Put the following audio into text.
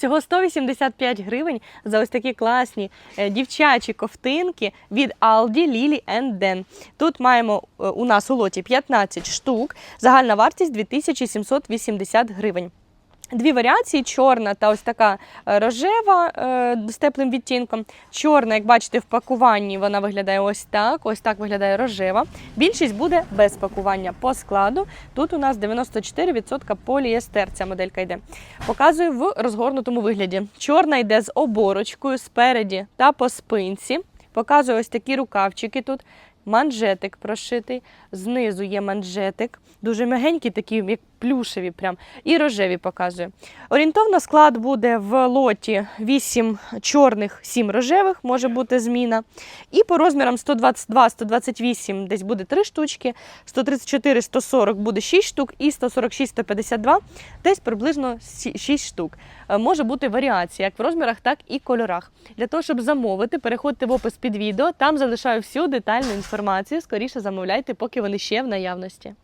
Всього 185 гривень за ось такі класні е, дівчачі ковтинки від Aldi Lily Den. Тут маємо е, у нас у лоті 15 штук, загальна вартість 2780 гривень. Дві варіації: чорна та ось така е, рожева е, з теплим відтінком. Чорна, як бачите, в пакуванні вона виглядає ось так. Ось так виглядає рожева. Більшість буде без пакування по складу. Тут у нас 94% поліестер. Ця моделька йде. Показую в розгорнутому вигляді. Чорна йде з оборочкою спереді та по спинці. Показую ось такі рукавчики тут. Манжетик прошитий, знизу є манжетик, дуже м'ягенький, такі, як плюшеві, прям, і рожеві показую. Орієнтовно склад буде в лоті 8 чорних, 7 рожевих, може бути зміна. І по розмірам 122-128 десь буде 3 штучки, 134-140 буде 6 штук, і 146-152 десь приблизно 6 штук. Е, Може бути варіація як в розмірах, так і кольорах. Для того, щоб замовити, переходьте в опис під відео, там залишаю всю детальну інформацію. Скоріше замовляйте, поки вони ще в наявності.